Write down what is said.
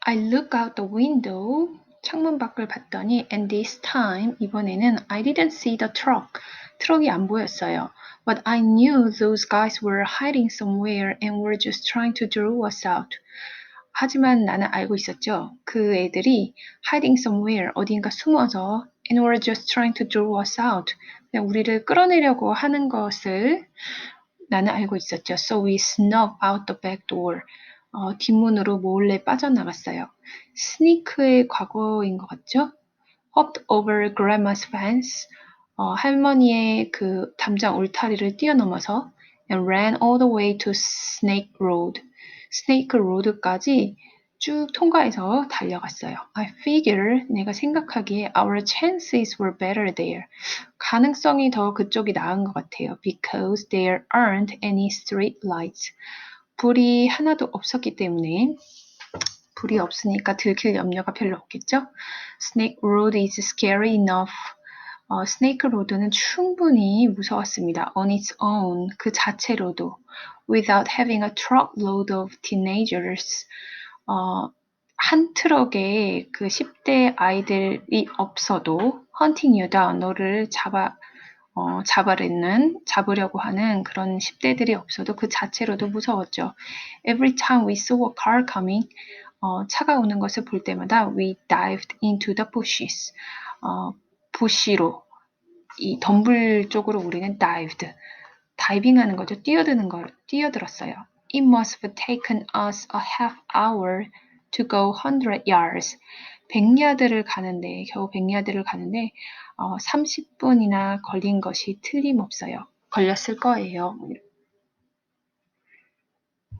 I look out the window. 창문 밖을 봤더니 and this time 이번에는 I didn't see the truck. 트럭이 안 보였어요. But I knew those guys were hiding somewhere and were just trying to draw us out. 하지만 나는 알고 있었죠. 그 애들이 hiding somewhere 어딘가 숨어서 and were just trying to draw us out. 그냥 우리를 끌어내려고 하는 것을 나는 알고 있었죠. So we snuck out the back door. 어, 뒷문으로 몰래 빠져나갔어요. 스니크의 과거인 것 같죠? hopped over grandma's fence. 어, 할머니의 그 담장 울타리를 뛰어넘어서 and ran all the way to Snake Road. 스네이크 로드까지 쭉 통과해서 달려갔어요. I figure 내가 생각하기에 our chances were better there. 가능성이 더 그쪽이 나은 것 같아요. Because there aren't any street lights. 불이 하나도 없었기 때문에 불이 없으니까 들킬 염려가 별로 없겠죠? Snake Road is scary enough. 어, 스네이크 로드는 충분히 무서웠습니다. On its own, 그 자체로도. Without having a truckload of teenagers. 어, 한 트럭에 그 10대 아이들이 없어도 hunting you down, 너를 잡아, 어, 잡아내는, 잡으려고 하는 그런 10대들이 없어도 그 자체로도 무서웠죠. Every time we saw a car coming, 어, 차가 오는 것을 볼 때마다 we dived into the bushes. 어, 부시로 이 덤불 쪽으로 우리는 dived 다이빙하는 거죠. 뛰어드는 걸 뛰어들었어요. It must have taken us a half hour to go 100 yards. 100야드를 가는데 겨우 100야드를 가는데 어, 30분이나 걸린 것이 틀림없어요. 걸렸을 거예요.